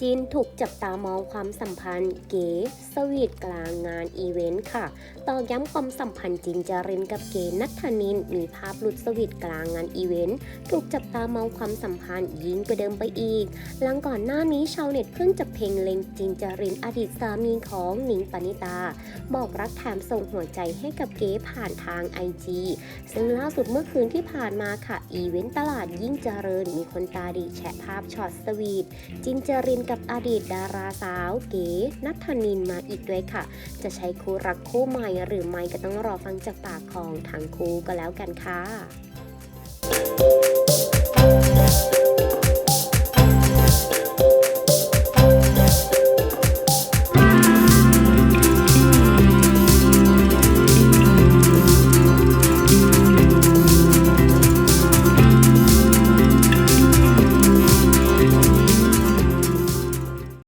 จีนถูกจับตามองความสัมพันธ์เก๋สวีทกลางงานอีเวนต์ค่ะตอกย้ำความสัมพันธ์จินจารินกับเก๋นัทธนิน มีภาพหลุดสวีทกลางงานอีเวนต์ถูกจับตามองความสัมพันธ์ยิ่งกว่าเดิมไปอีก หลังก่อนหน้านี้ชาวเน็ตเพิ่งจะเพ่งเล็งจินจารินอดีตสามีของหนิงปณิตา บอกรักแถมส่งหัวใจให้กับเก๋ผ่านทางไอจีซึ่งล่าสุดเมื่อคืนที่ผ่านมาค่ะอีเวนต์ตลาดยิ่งเจริญมีคนตาดีแชะภาพช็อตสวีทจินจารินกับอดีตดาราสาวเก๋นัทธนินมาอีกด้วยค่ะ จะใช้คู่รักคู่ใหม่หรือไม่ก็ต้องรอฟังจากปากของทั้งคู่ก็แล้วกันค่ะ